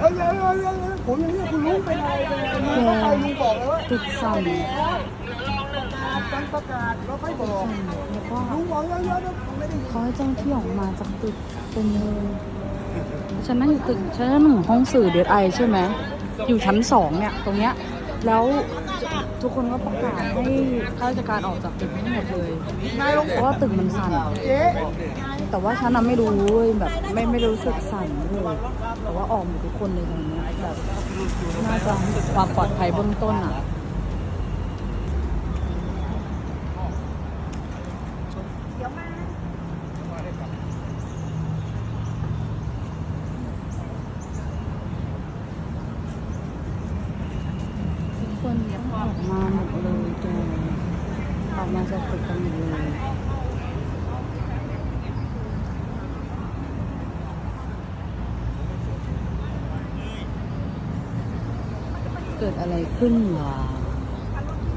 ผมอย่างนี้คุณลุงเป็นอะไรเป็นอะไรลุงเข้าไปลุงบอกเลยว่าตึกสั่นการประกาศเราค่อยบอกแล้วก็ลุงบอกเยอะๆนะผมไม่ได้ยินเขาให้เจ้าหน้าที่ออกมาจากตึกเป็นเลยฉันนั่งอยู่ตึกฉันนั่งอยู่ห้องสื่อเดดไอใช่ไหมอยู่ชั้นสองเนี่ยตรงเนี้ยแล้วทุกคนก็ประกาศให้ข้าราชการออกจากตึกทั้งหมดเลยนายลงเพราะว่าตึกมันสั่นเจ๊ แต่ว่าฉันน่ะไม่รู้เว้ยแบบไม่ไม่รู้สึกสั่นเลยแต่ว่าออกหมดทุกคนเลยตรงนี้แบบน่าจะความปลอดภัยเบื้องต้นอะทุกคนออกมาหมดเลยแกออกมาจากตึกกันหมดเลย เกิดอะไรขึ้นเหรอ